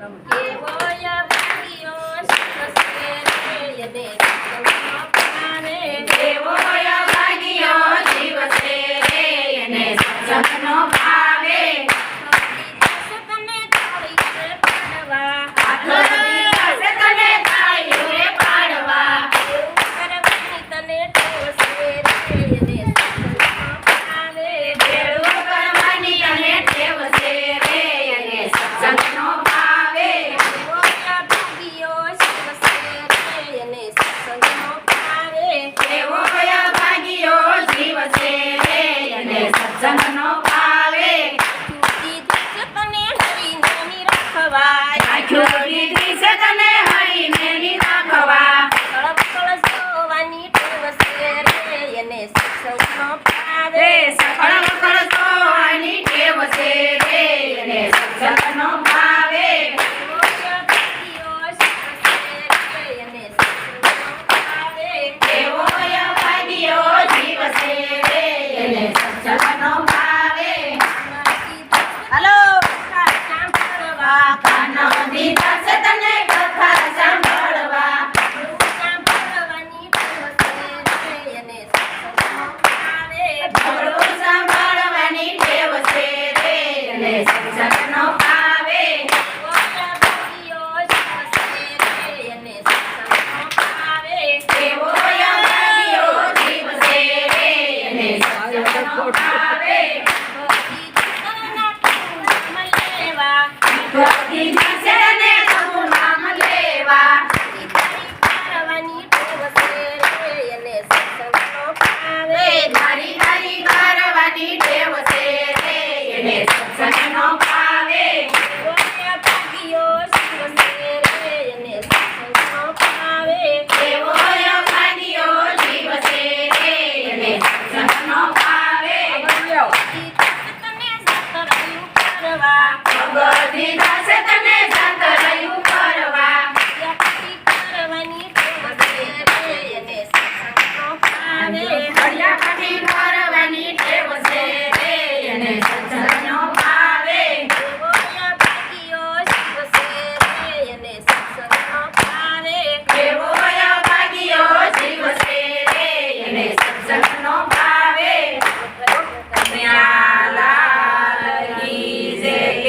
Evo ya valió, si no se સત્સંગનો ભાવે જુદી છે તને હરીને તને હરીને નિરાખવા સળવળ જોવાની ટેવ છે. રે એને સત્સંગનો રે સફળ વખળ સોવાની ટેવ છે. จะน้อม આવે ભક્તિ તન ના તું મલેવા ભક્તિ પાસે કરવા ભગવતી દાસ તને